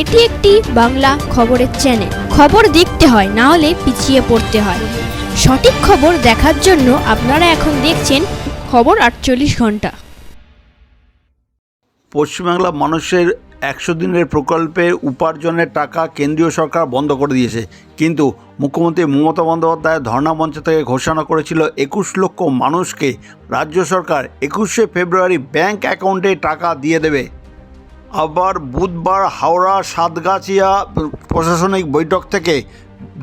এটি একটি বাংলা খবরের চ্যানেল খবর দেখতে হয়, না হলে পিছিয়ে পড়তে হয়। সঠিক খবর দেখার জন্য আপনারা এখন দেখছেন খবর আটচল্লিশ ঘণ্টা। পশ্চিমবাংলা মানুষের একশো দিনের প্রকল্পে উপার্জনের টাকা কেন্দ্রীয় সরকার বন্ধ করে দিয়েছে। কিন্তু মুখ্যমন্ত্রী মমতা বন্দ্যোপাধ্যায় ধর্ণা মঞ্চ থেকে ঘোষণা করেছিল, একুশ লক্ষ মানুষকে রাজ্য সরকার একুশে ফেব্রুয়ারি ব্যাংক অ্যাকাউন্টে টাকা দিয়ে দেবে। আবার বুধবার হাওড়া, সাতগাছিয়া প্রশাসনিক বৈঠক থেকে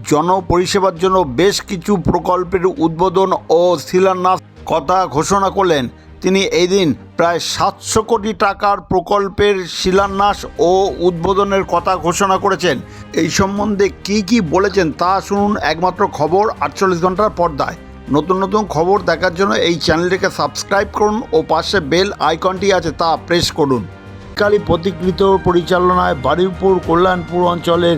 জনপরিষেবার জন্য বেশ কিছু প্রকল্পের উদ্বোধন ও শিলান্যাস কথা ঘোষণা করলেন। তিনি এই দিন প্রায় সাতশো কোটি টাকার প্রকল্পের শিলান্যাস ও উদ্বোধনের কথা ঘোষণা করেছেন। এই সম্বন্ধে কি কি বলেছেন তা শুনুন একমাত্র খবর আটচল্লিশ ঘণ্টার পর্দায়। নতুন নতুন খবর দেখার জন্য এই চ্যানেলটিকে সাবস্ক্রাইব করুন ও পাশে বেল আইকনটি আছে তা প্রেস করুন। কালী প্রতিকৃত পরিচালনায় বারুইপুর কল্যাণপুর অঞ্চলের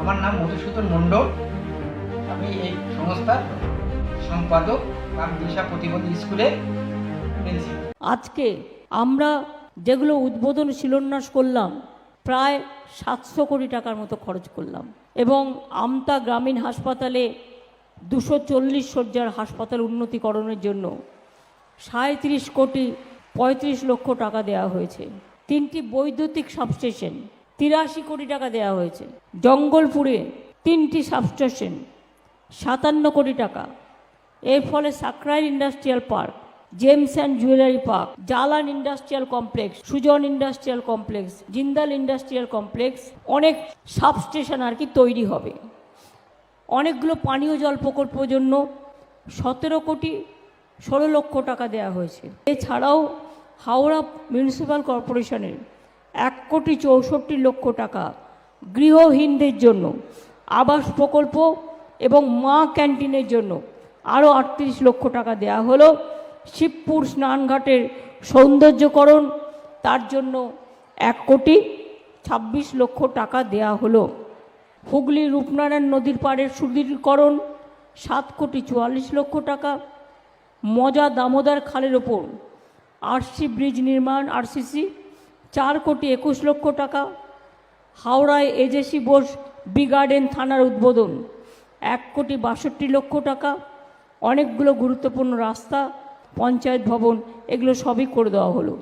আমার নাম মধুসূদন মণ্ডল। আমি এই সংস্থার সম্পাদক রাম দিশা প্রতিবন্ধী প্রিন্সিপাল। আজকে আমরা যেগুলো উদ্বোধন শিলান্যাস করলাম, প্রায় সাতশো কোটি টাকার মতো খরচ করলাম এবং আমতা গ্রামীণ হাসপাতালে দুশো চল্লিশ শয্যার হাসপাতাল উন্নতিকরণের জন্য সাঁত্রিশ কোটি পঁয়ত্রিশ লক্ষ টাকা দেওয়া হয়েছে। তিনটি বৈদ্যুতিক সাবস্টেশন তিরাশি কোটি টাকা দেওয়া হয়েছে। জঙ্গলপুরে তিনটি সাবস্টেশন, সাতান্ন কোটি টাকা। এর ফলে Sankrail industrial park, gems and jewellery park, Jalan industrial complex, Sujan industrial complex, Jindal industrial complex, অনেক সাবস্টেশন আর কি তৈরি হবে। অনেকগুলো পানীয় জল প্রকল্পের জন্য সতেরো কোটি ষোলো লক্ষ টাকা দেওয়া হয়েছে। এছাড়াও হাওড়া মিউনিসিপ্যাল কর্পোরেশনের এক কোটি চৌষট্টি লক্ষ টাকা গৃহহীনদের জন্য, আবাস প্রকল্প এবং মা ক্যান্টিনের জন্য আরও আটত্রিশ লক্ষ টাকা দেওয়া হলো। শিবপুর স্নানঘাটের সৌন্দর্যকরণ, তার জন্য এক কোটি ছাব্বিশ লক্ষ টাকা দেয়া হলো। হুগলি রূপনারায়ণ নদীর পাড়ের সুদৃঢ়ীকরণ সাত কোটি চুয়াল্লিশ লক্ষ টাকা। মজা দামোদর খালের ওপর আরসি ব্রিজ নির্মাণ, আরসিসি চার কোটি একুশ লক্ষ টাকা। হাওড়ায় এজেসি বোস বি গার্ডেন থানার উদ্বোধন। এক কোটি বাষট্টি লক্ষ টাকা। অনেকগুলো গুরুত্বপূর্ণ রাস্তা, পঞ্চায়েত ভবন, এগুলো সবই করে দেওয়া হলো।